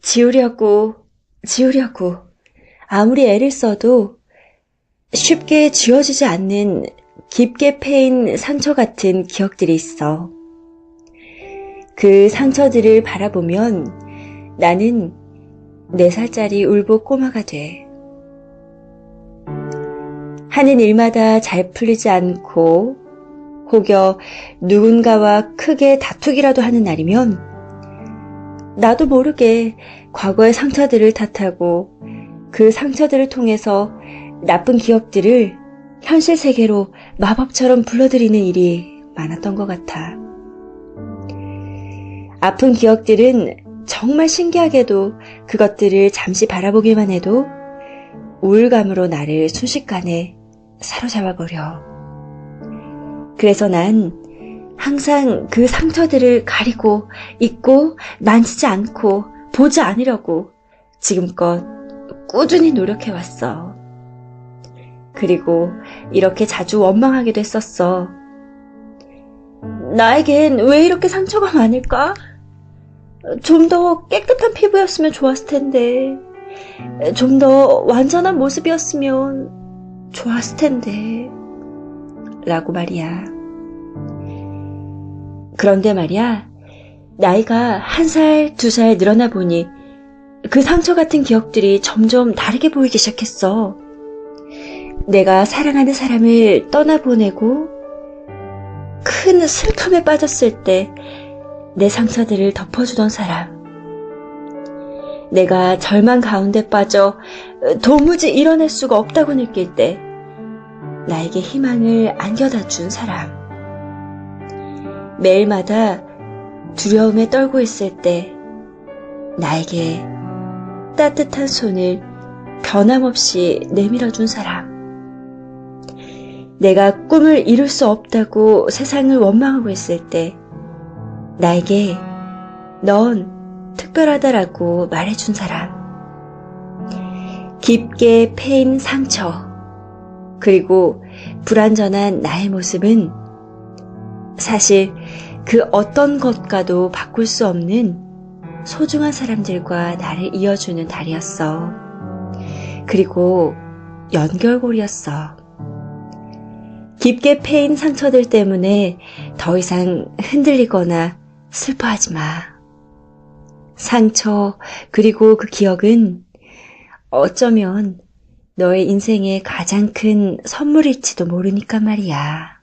지우려고, 지우려고. 아무리 애를 써도 쉽게 지워지지 않는 깊게 패인 상처 같은 기억들이 있어. 그 상처들을 바라보면 나는 4살짜리 울보 꼬마가 돼. 하는 일마다 잘 풀리지 않고 혹여 누군가와 크게 다투기라도 하는 날이면 나도 모르게 과거의 상처들을 탓하고 그 상처들을 통해서 나쁜 기억들을 현실 세계로 마법처럼 불러들이는 일이 많았던 것 같아. 아픈 기억들은 정말 신기하게도 그것들을 잠시 바라보기만 해도 우울감으로 나를 순식간에 사로잡아 버려. 그래서 난 항상 그 상처들을 가리고 잊고 만지지 않고 보지 않으려고 지금껏 꾸준히 노력해왔어. 그리고 이렇게 자주 원망하기도 했었어. 나에겐 왜 이렇게 상처가 많을까? 좀 더 깨끗한 피부였으면 좋았을 텐데. 좀 더 완전한 모습이었으면 좋았을 텐데. 라고 말이야. 그런데 말이야, 나이가 한 살, 두 살 늘어나 보니 그 상처 같은 기억들이 점점 다르게 보이기 시작했어. 내가 사랑하는 사람을 떠나보내고 큰 슬픔에 빠졌을 때 내 상처들을 덮어주던 사람. 내가 절망 가운데 빠져 도무지 일어날 수가 없다고 느낄 때 나에게 희망을 안겨다 준 사람. 매일마다 두려움에 떨고 있을 때 나에게 따뜻한 손을 변함없이 내밀어 준 사람. 내가 꿈을 이룰 수 없다고 세상을 원망하고 있을 때 나에게 넌 특별하다라고 말해준 사람. 깊게 패인 상처, 그리고 불완전한 나의 모습은 사실 그 어떤 것과도 바꿀 수 없는 소중한 사람들과 나를 이어주는 달이었어. 그리고 연결고리였어. 깊게 패인 상처들 때문에 더 이상 흔들리거나 슬퍼하지 마. 상처, 그리고 그 기억은 어쩌면 너의 인생의 가장 큰 선물일지도 모르니까 말이야.